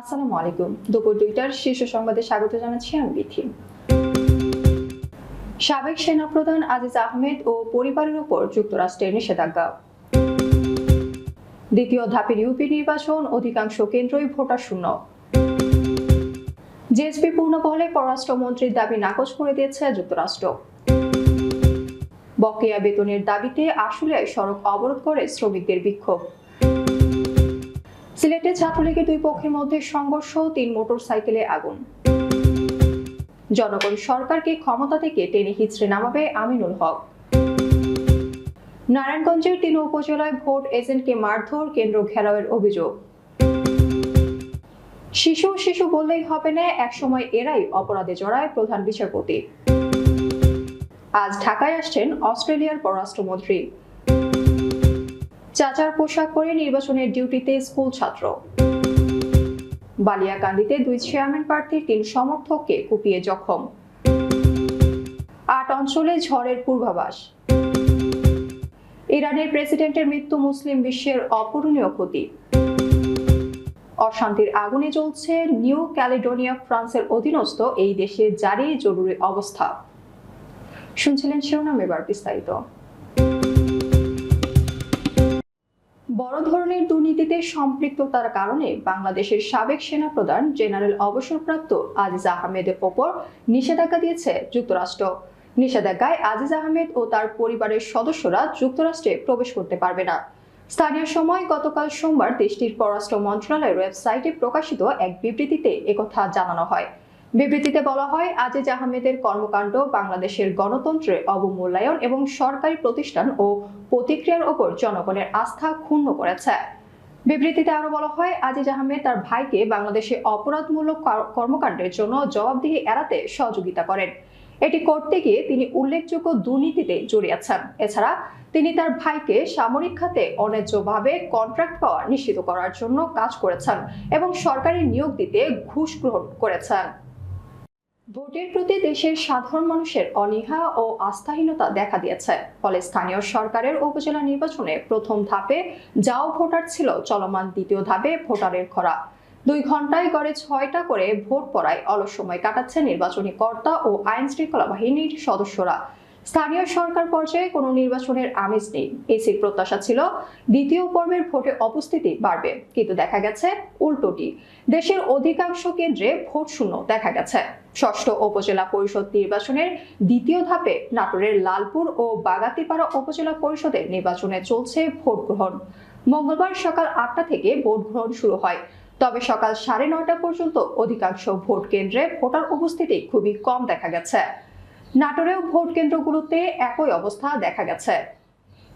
আসসালামু আলাইকুম। দুপুর দুইটার শীর্ষ সংবাদে স্বাগত জানাচ্ছি আমি বিথি। সাবেক সেনাপ্রধান আজিজ আহমেদ ও পরিবারের উপর যুক্তরাষ্ট্রের নিষেধাজ্ঞা। দ্বিতীয় ধাপের ইউপি নির্বাচন অধিকাংশ কেন্দ্রই ভোটার শূন্য। জেএসপি পূর্ণবহলে পররাষ্ট্রমন্ত্রীর দাবি নাকচ করে দিয়েছে যুক্তরাষ্ট্র। বকেয়া বেতনের দাবিতে আশুলিয়ায় সড়ক অবরোধ করে শ্রমিকদের বিক্ষোভ। সিলেটে ছাত্রলীগের দুই পক্ষের মধ্যে সংঘর্ষ, তিন মোটরসাইকেলে আগুন। জনগণ সরকারকে ক্ষমতা থেকে টেনে হিচড়ে নামাবে আমিনুল হক। নারায়ণগঞ্জের তিন উপজেলায় ভোট এজেন্টকে মারধর কেন্দ্র ঘেরাওয়ের অভিযোগ। শিশু শিশু বললেই হবে না, একসময় এরাই অপরাধে জড়ায় প্রধান বিচারপতি। আজ ঢাকায় আসছেন অস্ট্রেলিয়ার পররাষ্ট্রমন্ত্রী। চাচার পোশাক পরে নির্বাচনের ডিউটিতে স্কুল ছাত্র। বালিয়াকান্দিতে দুই চেয়ারম্যান প্রার্থীর তিন সমর্থককে কুপিয়ে জখম। আট অঞ্চলে ঝড়ের পূর্বাভাস। ইরানের প্রেসিডেন্টের মৃত্যু মুসলিম বিশ্বের অপূরণীয় ক্ষতি। অশান্তির আগুনে চলছে নিউ ক্যালিডোনিয়া, ফ্রান্সের অধীনস্থ এই দেশে জারি জরুরি অবস্থা। শুনছিলেন শিরোনাম এবার বিস্তারিত। বড় ধরনের দুর্নীতিতে সম্পৃক্ততার কারণে বাংলাদেশের সাবেক সেনাপ্রধান জেনারেল অবসরপ্রাপ্ত আজিজ আহমেদের ওপর নিষেধাজ্ঞা দিয়েছে যুক্তরাষ্ট্র। নিষেধাজ্ঞায় আজিজ আহমেদ ও তার পরিবারের সদস্যরা যুক্তরাষ্ট্রে প্রবেশ করতে পারবে না। স্থানীয় সময় গতকাল সোমবার দেশটির পররাষ্ট্র মন্ত্রণালয়ের ওয়েবসাইটে প্রকাশিত এক বিবৃতিতে একথা জানানো হয়। বিবৃতিতে বলা হয়, আজিজ আহমেদের কর্মকাণ্ড বাংলাদেশের গণতন্ত্রের অবমূল্যায়ন এবং সরকারি প্রতিষ্ঠান ও প্রতিক্রিয়ার ওপর জনগণের আস্থা ক্ষুণ্ণ করেছে। বিবৃতিতে আরও বলা হয়, আজিজ আহমেদ তার ভাইকে বাংলাদেশে অপরাধমূলক কর্মকাণ্ডের জন্য জবাবদিহি এড়াতে সহযোগিতা করেন। এটি করতে গিয়ে তিনি উল্লেখযোগ্য দুর্নীতিতে জড়িয়েছেন। এছাড়া তিনি তার ভাইকে সামরিক খাতে অন্যায্যভাবে কন্ট্রাক্ট পাওয়া নিশ্চিত করার জন্য কাজ করেছেন এবং সরকারি নিয়োগ দিতে ঘুষ গ্রহণ করেছেন। ভোটের প্রতি দেশের সাধারণ মানুষের অনীহা ও আস্থাহীনতা দেখা দিয়েছে। ফলে স্থানীয় সরকারের উপজেলা নির্বাচনে প্রথম ধাপে যাও ভোটার ছিল, চলমান দ্বিতীয় ধাপে ভোটারের খরা। দুই ঘন্টায় গড়ে ছয়টা করে ভোট পড়ায় অলস সময় কাটাচ্ছে নির্বাচনী কর্তা ও আইন শৃঙ্খলা বাহিনীর সদস্যরা। স্থানীয় সরকার পর্যায়ে কোনো নির্বাচনের আমেজ নেই। এসির প্রত্যাশা ছিল দ্বিতীয় পর্বের ভোটে উপস্থিতি বাড়বে, কিন্তু দেখা গেছে উল্টোটি। দেশের অধিকাংশ কেন্দ্রে ভোট শূন্য দেখা গেছে। ষষ্ঠ উপজেলা পরিষদ নির্বাচনের দ্বিতীয় ধাপে নাটোরের লালপুর ও বাগাতিপাড়া উপজেলা পরিষদের নির্বাচনে চলছে ভোট গ্রহণ। মঙ্গলবার সকাল আটটা থেকে ভোট গ্রহণ শুরু হয়। তবে সকাল সাড়ে নয়টা পর্যন্ত অধিকাংশ ভোট কেন্দ্রে ভোটার উপস্থিতি খুবই কম দেখা গেছে। নাটোরেও ভোট কেন্দ্রগুলোতে একই অবস্থা দেখা গেছে।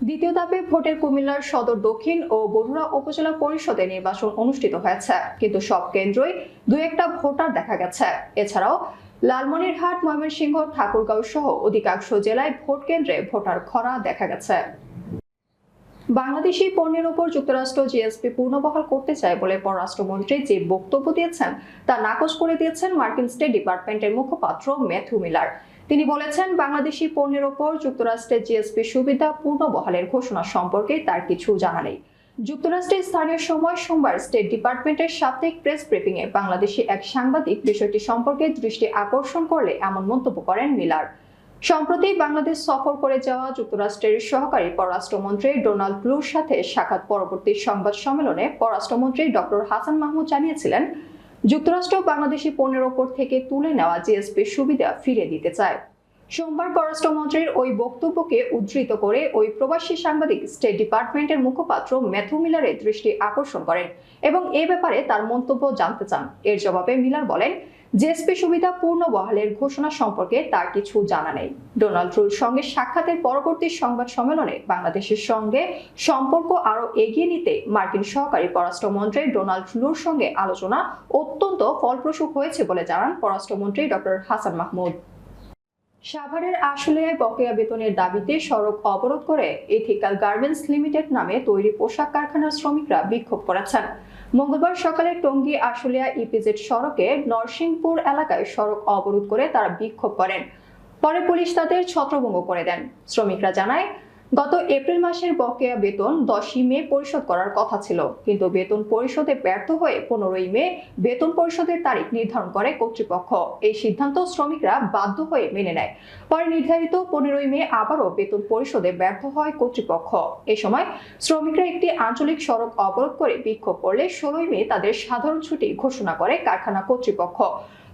দ্বিতীয় ধাপে ভোটের কুমিল্লার সদর দক্ষিণ ও বরুড়া উপজেলা পরিষদে নির্বাচন অনুষ্ঠিত হয়েছে। কিন্তু সব কেন্দ্রই দু একটা ভোটার দেখা গেছে। এছাড়াও লালমনিরহাট, ময়মনসিংহ, ঠাকুরগাঁও সহ অধিকাংশ জেলায় ভোট কেন্দ্রে ভোটার খরা দেখা গেছে। বাংলাদেশি পণ্যের উপর যুক্তরাষ্ট্র জিএসপি পুনর্বহাল করতে চায় বলে পররাষ্ট্রমন্ত্রী যে বক্তব্য দিয়েছেন, তা নাকচ করে দিয়েছেন মার্কিন স্টেট ডিপার্টমেন্টের মুখপাত্র ম্যাথু মিলার। তিনি বলেছেন, বাংলাদেশি পণ্যের ওপর যুক্তরাষ্ট্রের জিএসপি সুবিধা পুনর্বহালের ঘোষণা সম্পর্কে তার কিছু জানা নেই। যুক্তরাষ্ট্রের স্থানীয় সময় সোমবার স্টেট ডিপার্টমেন্টের সাপ্তাহিক প্রেস ব্রিফিং এ বাংলাদেশি এক সাংবাদিক বিষয়টি সম্পর্কে দৃষ্টি আকর্ষণ করলে এমন মন্তব্য করেন মিলার। সম্প্রতি বাংলাদেশ সফর করে যাওয়া যুক্তরাষ্ট্রের সহকারী পররাষ্ট্রমন্ত্রী ডোনাল্ড ক্লুর সাথে সাক্ষাৎ পরবর্তী সংবাদ সম্মেলনে পররাষ্ট্রমন্ত্রী ডক্টর হাসান মাহমুদ জানিয়েছিলেন যুক্তরাষ্ট্র বাংলাদেশি পণ্যের ওপর থেকে তুলে নেওয়া জিএসপি সুবিধা ফিরে দিতে চায়। সোমবার পররাষ্ট্রমন্ত্রীর ওই বক্তব্যকে উদ্ধৃত করে ওই প্রবাসী সাংবাদিক স্টেট ডিপার্টমেন্টের মুখপাত্র ম্যাথু মিলারের দৃষ্টি আকর্ষণ করেন এবং এ ব্যাপারে তার মন্তব্য জানতে চান। এর জবাবে মিলার বলেন জিএসপি সুবিধা পূর্ণ বহালের ঘোষণা সম্পর্কে তার কিছু জানা নেই। ডোনাল্ড ট্রুর সঙ্গে সাক্ষাতের পরবর্তী সংবাদ সম্মেলনে বাংলাদেশের সঙ্গে সম্পর্ক আরও এগিয়ে নিতে মার্কিন সহকারী পররাষ্ট্রমন্ত্রী ডোনাল্ড ট্রুর সঙ্গে আলোচনা অত্যন্ত ফলপ্রসূ হয়েছে বলে জানান পররাষ্ট্রমন্ত্রী ডক্টর হাসান মাহমুদ। সাভারের আশুলিয়ায় বকেয়া বেতনের দাবিতে সড়ক অবরোধ করে এথিক্যাল গার্মেন্টস লিমিটেড নামে তৈরি পোশাক কারখানার শ্রমিকরা বিক্ষোভ করেছেন। মঙ্গলবার সকালে টঙ্গী আশুলিয়া ইপিজেড সড়কে নরসিংপুর এলাকায় সড়ক অবরোধ করে তারা বিক্ষোভ করেন। পরে পুলিশ তাদের ছত্রভঙ্গ করে দেন। শ্রমিকরা জানায় গত এপ্রিল মাসের বকেয়া বেতন দশই মে পরিশোধ করার কথা ছিল। কিন্তু বেতন পরিশোধে ব্যর্থ হয়ে পনেরোই মে বেতন পরিশোধের তারিখ নির্ধারণ করে কর্তৃপক্ষ। এই সিদ্ধান্ত শ্রমিকরা বাধ্য হয়ে মেনে নেয়। পরে নির্ধারিত পনেরোই মে আবারও বেতন পরিশোধে ব্যর্থ হয় কর্তৃপক্ষ। এ সময় শ্রমিকরা একটি আঞ্চলিক সড়ক অবরোধ করে বিক্ষোভ করলে ষোলোই মে তাদের সাধারণ ছুটি ঘোষণা করে কারখানা কর্তৃপক্ষ।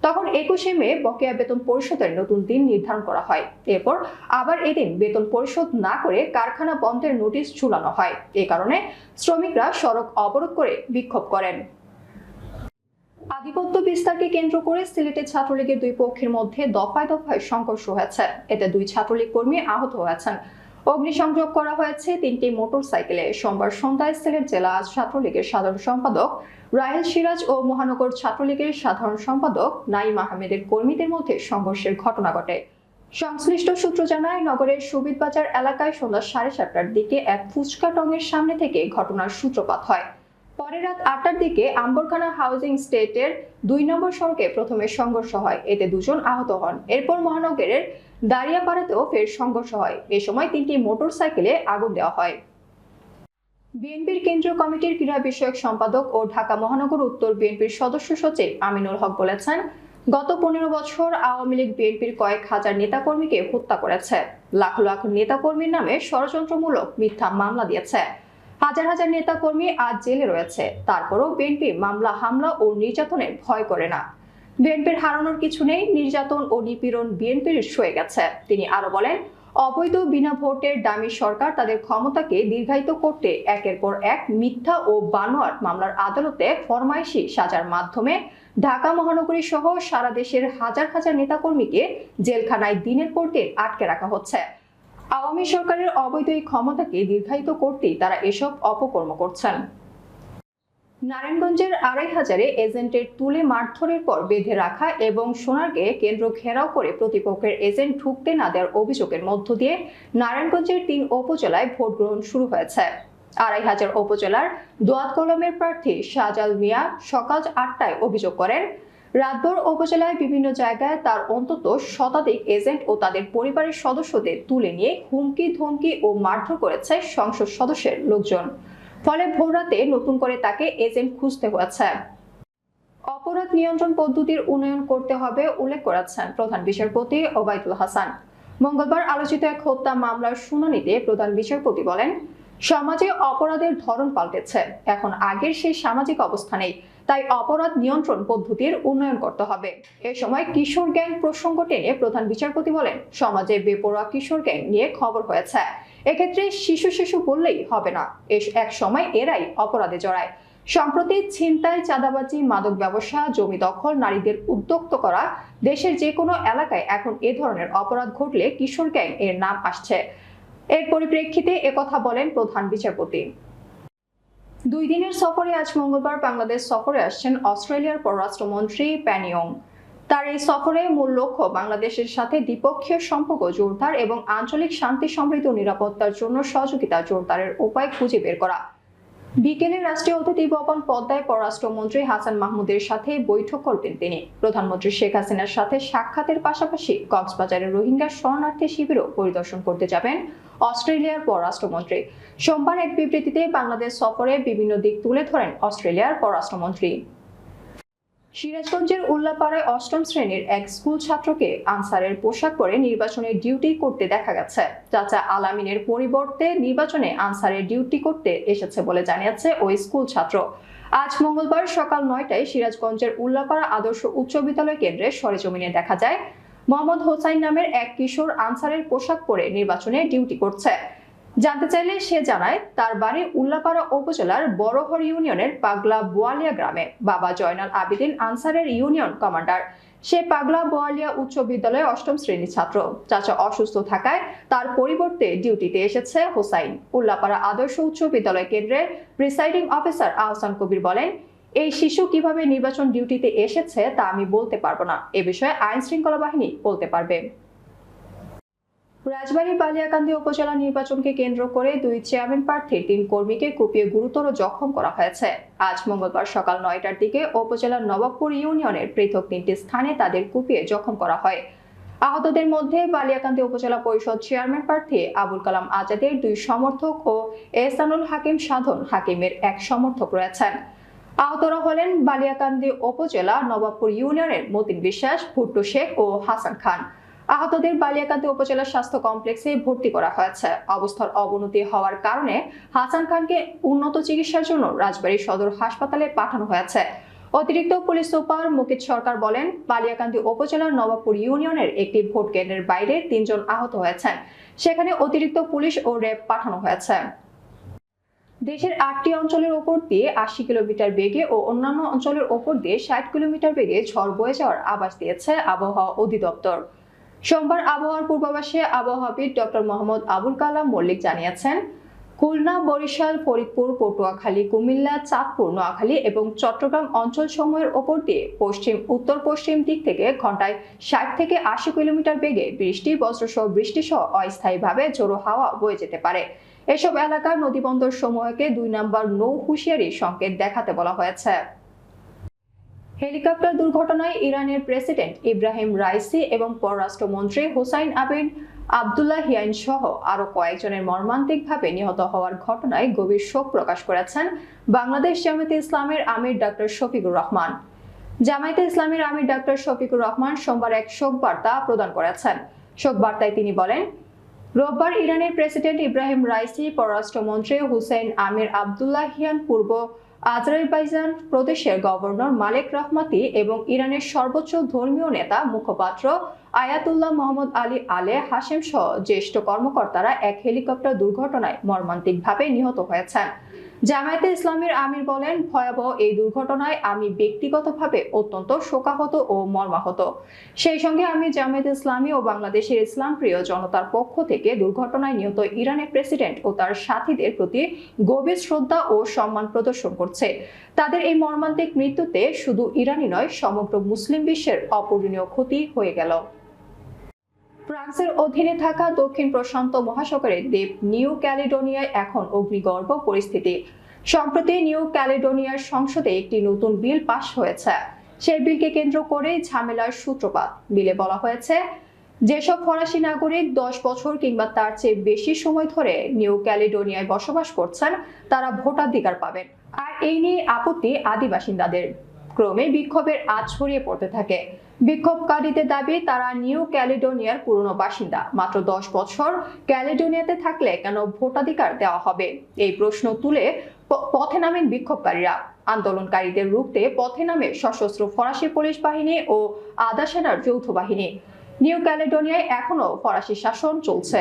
তখন একুশে মে বকেয়া বেতন পরিশোধের নতুন দিন নির্ধারণ করা হয়। এরপর আবার এদিন বেতন পরিশোধ না করে কারখানা বন্ধের নোটিশ ঝুলানো হয়। এ কারণে শ্রমিকরা সড়ক অবরোধ করে বিক্ষোভ করেন। আধিপত্য বিস্তারকে কেন্দ্র করে সিলেটে ছাত্রলীগের দুই পক্ষের মধ্যে দফায় দফায় সংঘর্ষ হয়েছে। এতে দুই ছাত্রলীগ কর্মী আহত হয়েছেন। অগ্নিসংযোগ করা হয়েছে তিনটি মোটরসাইকেলে। সোমবার সন্ধ্যায় সিলেট জেলা ছাত্রলীগের সাধারণ সম্পাদক রাহেল সিরাজ ও মহানগর ছাত্রলীগের সাধারণ সম্পাদক নাইম আহমেদের কর্মীদের মধ্যে সংঘর্ষের ঘটনা ঘটে। সংশ্লিষ্ট সূত্র জানায়, নগরের সুবিদ বাজার এলাকায় সন্ধ্যা সাড়ে সাতটার দিকে এক ফুচকা টঙের সামনে থেকে ঘটনার সূত্রপাত হয়। পরে রাত আটটার দিকে আম্বরখানা হাউজিং স্টেটের দুই নম্বর সড়কে প্রথমে সংঘর্ষ হয়। এতে দুজন আহত হন। এরপর মহানগরের দাঁড়িয়াপাড়াতেও ফের সংঘর্ষ হয়। এ সময় তিনটি মোটরসাইকেলে আগুন দেওয়া হয়। বিএনপির কেন্দ্রীয় কমিটির ক্রীড়া বিষয়ক সম্পাদক ও ঢাকা মহানগর উত্তর বিএনপির সদস্য সচিব আমিনুল হক বলেছেন, গত পনেরো বছর আওয়ামী লীগ বিএনপির কয়েক হাজার নেতাকর্মীকে হত্যা করেছে। লাখ লাখ নেতাকর্মীর নামে ষড়যন্ত্রমূলক মিথ্যা মামলা দিয়েছে। হাজার হাজার নেতাকর্মী আজ জেলে রয়েছে। তারপরও বিএনপি মামলা, হামলা ও নির্যাতনের ভয় করে না। বিএনপির হারানোর কিছু নেই, নির্যাতন ও নিপীড়ন বিএনপির সয়ে গেছে। তিনি আরও বলেন অবৈধ বিনা ভোটের দামি সরকার তাদের ক্ষমতাকে দীর্ঘায়িত করতে একের পর এক মিথ্যা ও বানোয়ার মামলার আদালতে ফরমাইশি সাজার মাধ্যমে ঢাকা মহানগরী সহ সারা দেশের হাজার হাজার নেতাকর্মীকে জেলখানায় দিনের পর দিন আটকে রাখা হচ্ছে। আওয়ামী সরকারের অবৈধ এই ক্ষমতাকে দীর্ঘায়িত করতেই তারা এসব অপকর্ম করছেন। নারায়ণগঞ্জের আড়াই হাজারে এজেন্টের তুলে মারধরের পর বেঁধে রাখা এবং সোনারকে কেন্দ্র ঘেরাও করে প্রতিপক্ষের এজেন্ট ঢুকতে না দেওয়ার অভিযোগের মধ্য দিয়ে নারায়ণগঞ্জের তিন উপজেলায় ভোট গ্রহণ শুরু হয়েছে। আড়াই হাজার উপজেলার দোয়াত কলমের প্রার্থী শাহজাল মিয়া সকাল আটটায় অভিযোগ করেন, রাতভর উপজেলায় বিভিন্ন জায়গায় তার অন্তত শতাধিক এজেন্ট ও তাদের পরিবারের সদস্যদের তুলে নিয়ে হুমকি ধমকি ও মারধর করেছে সংসদ সদস্যের লোকজন। ফলে ভোররাতে নতুন করে তাকে এজেন্ট খুঁজতে হয়েছে অপরাধ নিয়ন্ত্রণ পদ্ধতির উন্নয়ন করতে হবে উল্লেখ করেছেন প্রধান বিচারপতি ওবায়দুল হাসান। মঙ্গলবার আলোচিত এক হত্যা মামলার শুনানিতে প্রধান বিচারপতি বলেন, সমাজে অপরাধের ধরন পাল্টেছে। এখন আগের সেই সামাজিক অবস্থা নেই। তাই অপরাধ নিয়ন্ত্রণ পদ্ধতির উন্নয়ন করতে হবে। এ সময় কিশোর গ্যাং প্রসঙ্গ টেনে প্রধান বিচারপতি বলেন, সমাজে বেপরোয়া কিশোর গ্যাং নিয়ে খবর হয়েছে। এক্ষেত্রে শিশু শিশু বললেই হবে না। এক সময় এরাই অপরাধে জড়ায়। সম্প্রতি ছিনতাই, চাঁদাবাজি, মাদক ব্যবসা, জমি দখল, নারীদের উদ্যক্ত করা, দেশের যে কোনো এলাকায় এখন এ ধরনের অপরাধ ঘটলে কিশোর গ্যাং এর নাম আসছে। এর পরিপ্রেক্ষিতে একথা বলেন প্রধান বিচারপতি। দুই দিনের সফরে আজ মঙ্গলবার বাংলাদেশ সফরে আসছেন অস্ট্রেলিয়ার পররাষ্ট্রমন্ত্রী প্যানিয়ং তার এই সফরে মূল লক্ষ্য বাংলাদেশের সাথে দ্বিপক্ষীয় সম্পর্ক জোরদার এবং আঞ্চলিক শান্তি, সমৃদ্ধ নিরাপত্তার জন্য সহযোগিতা জোরদারের উপায় খুঁজে বের করা। বিকেলে রাষ্ট্রীয় অতিথি ভবন পদ্মায় পররাষ্ট্রমন্ত্রী হাসান মাহমুদের সাথে বৈঠক করবেন তিনি। প্রধানমন্ত্রী শেখ হাসিনার সাথে সাক্ষাতের পাশাপাশি কক্সবাজারের রোহিঙ্গা শরণার্থী শিবিরও পরিদর্শন করতে যাবেন অস্ট্রেলিয়ার পররাষ্ট্রমন্ত্রী। সোমবার এক বিবৃতিতে বাংলাদেশ সফরে বিভিন্ন দিক তুলে ধরেন অস্ট্রেলিয়ার পররাষ্ট্রমন্ত্রী। সিরাজগঞ্জের উল্লাপাড়ায় অষ্টম শ্রেণির এক স্কুল ছাত্রকে আনসারের পোশাক পরে নির্বাচনে ডিউটি করতে দেখা গেছে। চাচা আলামিনের পরিবর্তে নির্বাচনে আনসারের ডিউটি করতে এসেছে বলে জানিয়েছে ওই স্কুল ছাত্র। আজ মঙ্গলবার সকাল নয়টায় সিরাজগঞ্জের উল্লাপাড়া আদর্শ উচ্চ বিদ্যালয় কেন্দ্রে সরেজমিনে দেখা যায়। মোহাম্মদ হোসাইন নামের এক কিশোর আনসারের পোশাক পরে নির্বাচনে ডিউটি করছে। জানতে চাইলে সে জানায়, তার বাড়ি উল্লাপাড়া উপজেলার বড়হর ইউনিয়নের পাগলা বোয়ালিয়া গ্রামে। বাবা জয়নাল আবিদিন আনসারের ইউনিয়ন কমান্ডার। সে পাগলা বোয়ালিয়া উচ্চ বিদ্যালয়ে অষ্টম শ্রেণির ছাত্র। চাচা অসুস্থ থাকায় তার পরিবর্তে ডিউটিতে এসেছে হোসাইন। উল্লাপাড়া আদর্শ উচ্চ বিদ্যালয় কেন্দ্রের প্রিসাইডিং অফিসার আহসান কবির বলেন, এই শিশু কীভাবে নির্বাচন ডিউটিতে এসেছে তা আমি বলতে পারব না। এ বিষয়ে আইন শৃঙ্খলা বাহিনী বলতে পারবে। রাজবাড়ী বালিয়াকান্দি উপজেলা নির্বাচনকে কেন্দ্র করে দুই চেয়ারম্যান প্রার্থীর তিন কর্মীকে কুপিয়ে গুরুতর জখম করা হয়েছে। আজ মঙ্গলবার সকাল নয়টার দিকে উপজেলার নবাবপুর ইউনিয়নের পৃথক তিনটি স্থানে তাদের কুপিয়ে জখম করা হয়। আহতদের মধ্যে বালিয়াকান্দি উপজেলা পরিষদ চেয়ারম্যান প্রার্থী আবুল কালাম আজাদের দুই সমর্থক ও এহসানুল হাকিম সাধন হাকিমের এক সমর্থক রয়েছেন। আহতরা হলেন বালিয়াকান্দি উপজেলা নবাবপুর ইউনিয়নের মতিন বিশ্বাস, ভুট্টু শেখ ও হাসান খান। আহতদের বালিয়াকান্দি উপজেলা স্বাস্থ্য কমপ্লেক্সে ভর্তি করা হয়েছে। অবস্থার অবনতি হওয়ার কারণে হাসান খানকে উন্নত চিকিৎসার জন্য রাজবাড়ী সদর হাসপাতালে পাঠানো হয়েছে। অতিরিক্ত পুলিশ সুপার মুকিত সরকার বলেন, বালিয়াকান্দি উপজেলার নবাবপুর ইউনিয়নের একটি ভোট কেন্দ্রের বাইরে তিনজন আহত হয়েছেন। সেখানে অতিরিক্ত পুলিশ ও র্যাব পাঠানো হয়েছে। দেশের আটটি অঞ্চলের ওপর দিয়ে আশি কিলোমিটার বেগে ও অন্যান্য অঞ্চলের ওপর দিয়ে ষাট কিলোমিটার বেগে ঝড় বয়ে যাওয়ার আভাস দিয়েছে আবহাওয়া অধিদপ্তর। সোমবার আবহাওয়ার পূর্বাভাসে আবহাওয়াবিদ ডক্টর মোহাম্মদ আবুল কালাম মল্লিক জানিয়েছেন, খুলনা, বরিশাল, ফরিদপুর, পটুয়াখালী, কুমিল্লা, চাঁদপুর, নোয়াখালী এবং চট্টগ্রাম অঞ্চল সমূহের ওপর দিয়ে পশ্চিম, উত্তর পশ্চিম দিক থেকে ঘন্টায় ষাট থেকে আশি কিলোমিটার বেগে বৃষ্টি, বজ্রসহ বৃষ্টি সহ অস্থায়ীভাবে জোরো হাওয়া বয়ে যেতে পারে। এসব এলাকার নদীবন্দর সমূহকে দুই নম্বর নৌ হুঁশিয়ারি সংকেত দেখাতে বলা হয়েছে। হেলিকপ্টার দুর্ঘটনায় ইরানের প্রেসিডেন্ট ইব্রাহিম রাইসি এবং পররাষ্ট্রমন্ত্রী হোসাইন আবিন আবদুল্লাহ হিয়াইন সহ আরও কয়েকজনের মর্মান্তিকভাবে নিহত হওয়ার ঘটনায় গভীর শোক প্রকাশ করেছেন বাংলাদেশ জামায়াতে ইসলামের আমির ডাক্তার শফিকুর রহমান। জামায়াতে ইসলামের আমির ডাক্তার শফিকুর রহমান সোমবার এক শোক বার্তা প্রদান করেছেন। শোক বার্তায় তিনি বলেন, রোববার ইরানের প্রেসিডেন্ট ইব্রাহিম রাইসি, পররাষ্ট্রমন্ত্রী হুসেন আমির আবদুল্লাহিয়ান পূর্ব আজরাইবাইজান প্রদেশের গভর্নর মালেক রহমাতি এবং ইরানের সর্বোচ্চ ধর্মীয় নেতা, মুখপাত্র আয়াতুল্লাহ মোহাম্মদ আলী আলে হাশেম সহ জ্যেষ্ঠ কর্মকর্তারা এক হেলিকপ্টার দুর্ঘটনায় মর্মান্তিকভাবে নিহত হয়েছেন। জামায়াতে ইসলামের আমির বলেন, ভয়াবহ এই দুর্ঘটনায় আমি ব্যক্তিগতভাবে অত্যন্ত শোকাহত ও মর্মাহত। সেই সঙ্গে আমি জামায়াত ইসলামী ও বাংলাদেশের ইসলাম প্রিয় জনতার পক্ষ থেকে দুর্ঘটনায় নিহত ইরানের প্রেসিডেন্ট ও তার সাথীদের প্রতি গভীর শ্রদ্ধা ও সম্মান প্রদর্শন করছে। তাদের এই মর্মান্তিক মৃত্যুতে শুধু ইরানি নয়, সমগ্র মুসলিম বিশ্বের অপূরণীয় ক্ষতি হয়ে গেল। ফ্রান্সের অধীনে থাকা দক্ষিণ প্রশান্ত মহাসাগরের দ্বীপ নিউ ক্যালিডোনিয়ায় এখন অগ্নিগর্ভ পরিস্থিতি। সম্প্রতি নিউ ক্যালিডোনিয়ার সংসদে একটি নতুন বিল পাশ হয়েছে। সেই বিলকে কেন্দ্র করে ঝামেলার সূত্রপাত। বিলে বলা হয়েছে, যেসব ফরাসি নাগরিক দশ বছর কিংবা তার চেয়ে বেশি সময় ধরে নিউ ক্যালিডোনিয়ায় বসবাস করছেন, তারা ভোটাধিকার পাবেন। আর এই নিয়ে আপত্তি আদিবাসিন্দাদের। ক্রমে বিক্ষোভের আজ ছড়িয়ে পড়তে থাকে। বিক্ষোভকারীদের দাবি, তারা নিউ ক্যালিডোনিয়ার পুরনো বাসিন্দা। মাত্র দশ বছর ক্যালিডোনিয়াতে থাকলে কেন ভোটাধিকার দেওয়া হবে? এই প্রশ্ন তুলে পথে নামেন বিক্ষোভকারীরা। আন্দোলনকারীদের রুখতে পথে নামে সশস্ত্র ফরাসি পুলিশ বাহিনী ও আধা সেনার যৌথ বাহিনী। নিউ ক্যালিডোনিয়ায় এখনও ফরাসি শাসন চলছে।